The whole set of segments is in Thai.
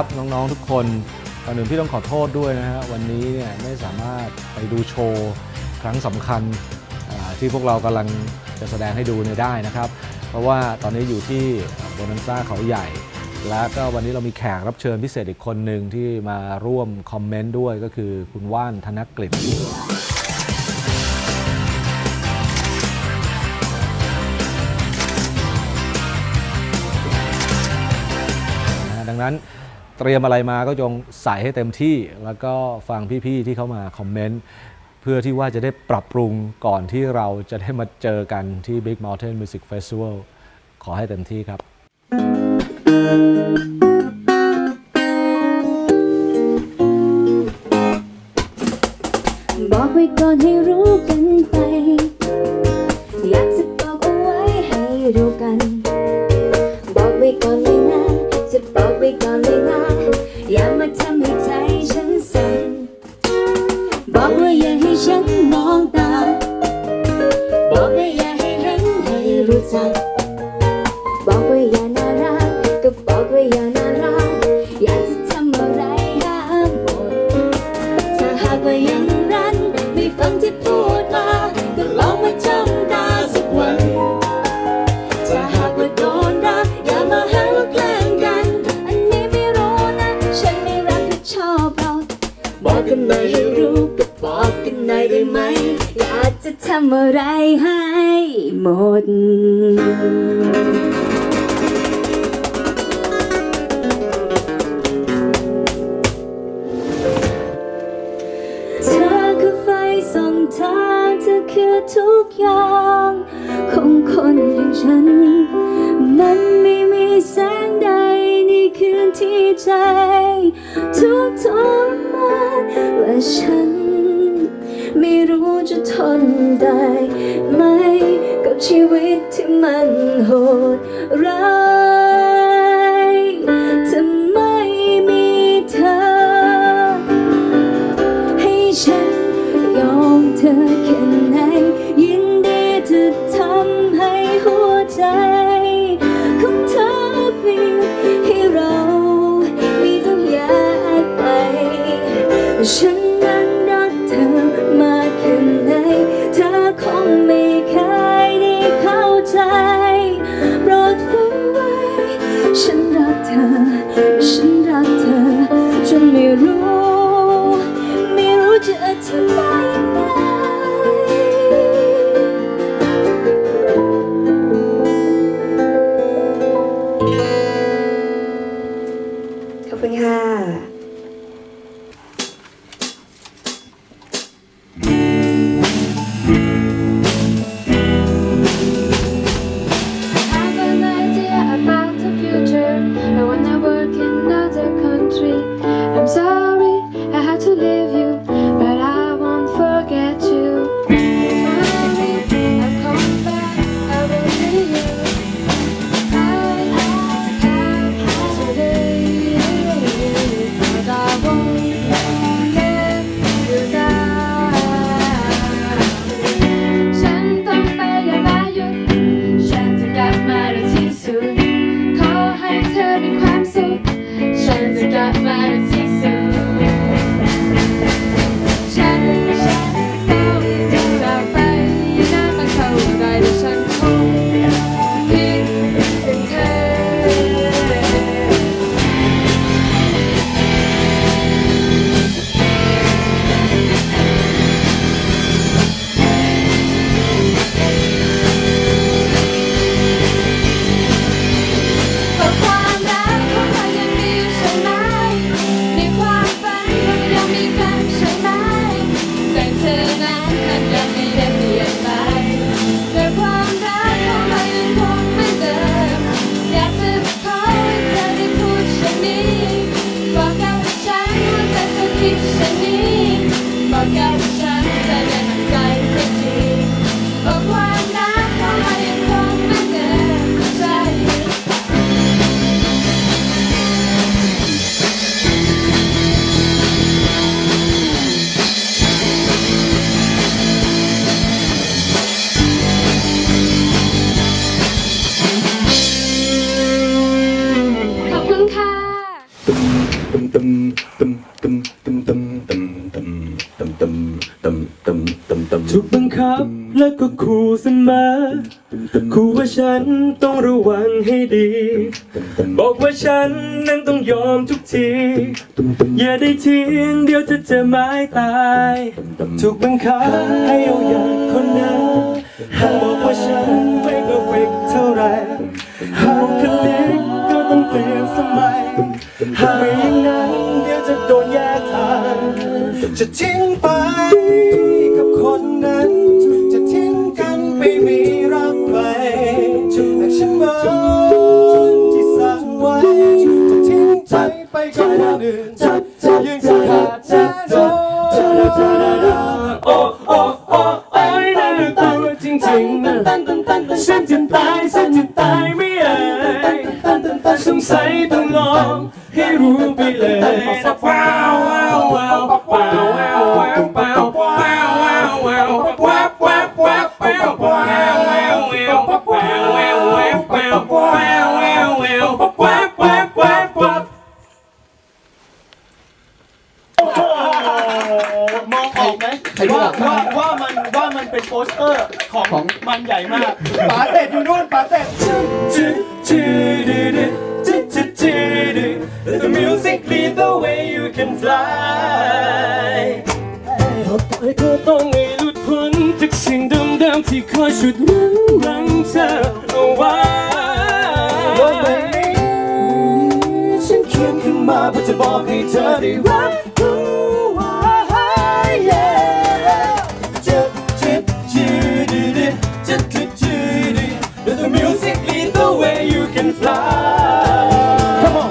ครับน้องๆทุกคนก่อนอื่นพี่ต้องขอโทษด้วยนะฮะวันนี้เนี่ยไม่สามารถไปดูโชว์ครั้งสำคัญที่พวกเรากำลังจะแสดงให้ดูเนี่ยได้นะครับ เพราะว่าตอนนี้อยู่ที่โบนันซ่าเขาใหญ่ และก็วันนี้เรามีแขกรับเชิญพิเศษอีกคนหนึ่งที่มาร่วมคอมเมนต์ด้วยก็คือคุณว่านธนกฤษดังนั้น เตรียมอะไรมาก็จงใส่ให้เต็มที่แล้วก็ฟังพี่ๆที่เขามาคอมเมนต์เพื่อที่ว่าจะได้ปรับปรุงก่อนที่เราจะได้มาเจอกันที่ Big Mountain Music Festival ขอให้เต็มที่ครับบอกไว้ก่ำอะไรให้หมดเธอคือไฟส่องทางเธอคือทุกอย่างของคนอย่างฉัน มันไม่มีแสงใดในคืนที่ใจ ทุกทรมานและฉัน จะทนได้ไหม กับชีวิตที่มันโหดร้าย คุณค่ะ that matters. dum dum dum แล้วก็ขู่เสมอขู่ว่าฉันต้องระวังให้ดี บอกว่าฉันนั้นต้องยอมทุกที อย่าได้ทิ้งเดียวจะเจอไม้ตาย ถูกบังคับให้เอาอย่างคนนั้นหามบอกว่าฉันไม่เพอร์เฟกเท่าไรหากคลิกก็ต้องเปลี่ยนสมัยหากไม่อย่างนั้นเดี๋ยวจะโดนแยกทางจะทิ้ง Xem chân tay, xem chân tay mi ấy Sung say tung lòng Khi ru bi lệ Wow, wow, wow Wow, wow, wow, wow Wow, wow, wow Wow, wow, wow Wow, wow, wow ป็นโปสเตอร์ของของ มันใหญ่มากป๋าเต็ดอยู่นู่นป๋าเต็ด The music lead the way you can fly ไปก็ต้องไม่หลุดพ้นจากสิ่งเดิมๆที่คอยฉุดรั้งรั้งเธอเอาไว้โลกใบนี้ฉันเขียนขึ้นมาเพื่อจะบอกให้เธอได้รับ is life Come on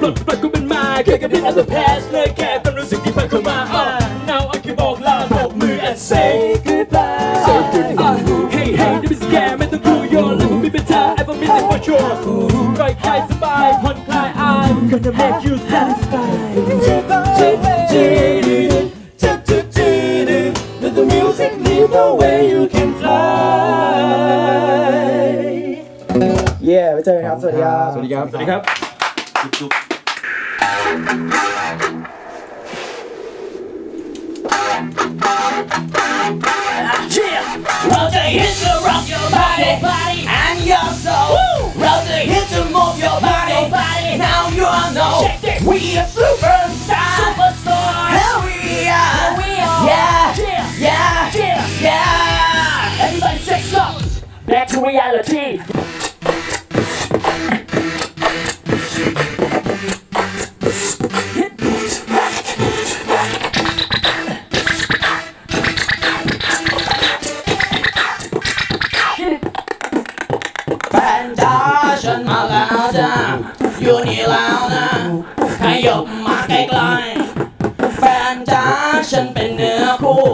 ปลดปล่อยกูเป็นมาแค่กับดิน of the past เลยแค่ความรู้สึกที่ผ่านเข้ามา Now I can บอกลาโบกมือ and say goodbye Say goodbye Hey hey don't be scared ไม่ต้องกลัว Your life will be better Ever been there for sure ปล่อยคลายสบายผ่อนคลาย I'm gonna make you satisfied ครับ สวัสดีครับจุ๊บเราจะ hit to rock your body and your soul. เราจะ hit to move your body. Now you all know we are superstar. Superstar. Hell we are. Yeah. Yeah. Yeah. Everybody sex up. Back to reality. อยู่นี่แล้วนะขยบมาใกล้ๆแฟนจ้าฉันเป็นเนื้อคู่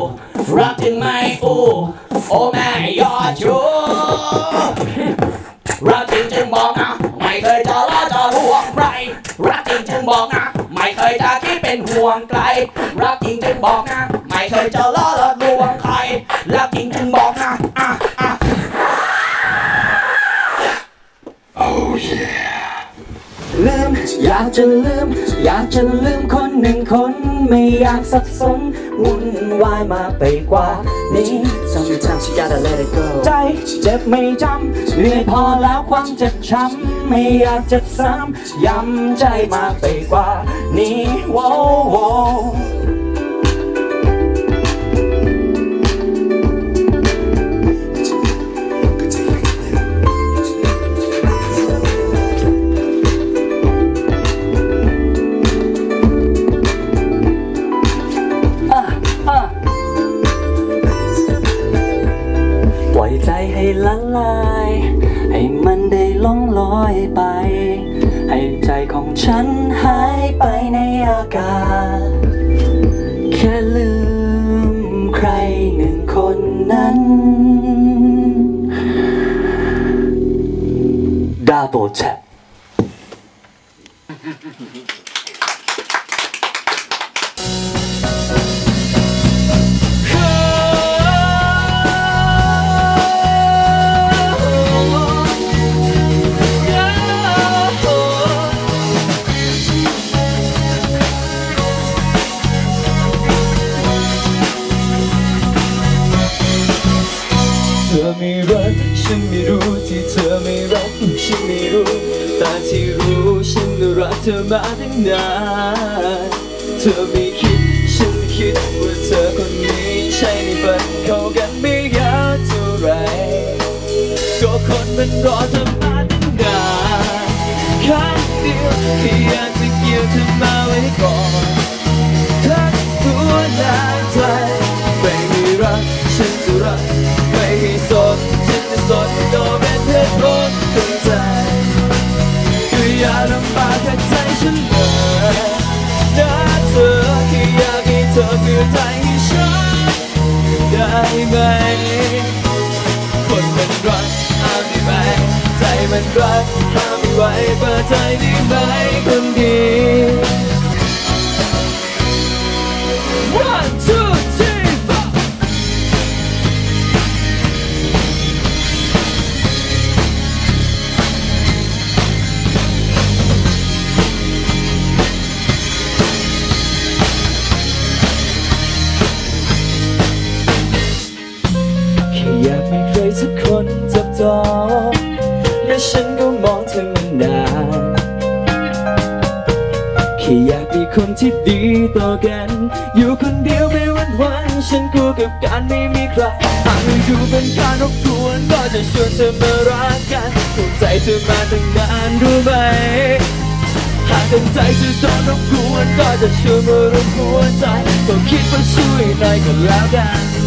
รักถึงไม่อู้โอ้แม่ยอดชูรักจริงจึงบอกนะไม่เคยจะล้อจะห่วงใครรักจริงจึงบอกนะไม่เคยจะคิดเป็นห่วงใครรักจริงจึงบอกนะไม่เคยจะล้อละลวงใครรักจริงจึงบอกนะอะอะ ลืม อยากจะลืม อยากจะลืมคนหนึ่งคน ไม่อยากสับสนวุ่นวายมาไปกว่านี้ Sometimes you gotta let it go ใจเจ็บไม่จำเหนื่อยพอแล้วความเจ็บช้ำไม่อยากจะซ้ำย้ำใจมาไปกว่านี้โว้ 多正。 เธอมาตั้งนานเธอไม่คิด ฉันคิดว่าเธอคนนี้ใช่ในฝันเข้ากันไม่ยากเท่าไรก็คนมันรอเธอมาตั้งนานครั้งเดียวแค่อยากจะเกี่ยวเธอมาไว้ก่อนทั้งหัวใจไม่ให้รักฉันจะรัก ฉันเลยนะเธอแค่อยากให้เธอคือใจให้ฉันได้ไหม คนมันรักห้ามได้ไหม ใจมันรักห้ามไม่ไหวเปิดใจได้ไหมคนดี One, ต่อกัน อยู่คนเดียวไม่วันวันๆฉันกลัวกับการไม่มีใครหากอยู่เป็นการรบกวนก็จะชวนเธอมารักกันภูมิใจเธอมาตั้งนานรู้ไหมหากตั้งใจจะโดนรบกวนก็จะชวนมารบกวนใจก็คิดว่าช่วยหน่อยก็แล้วกัน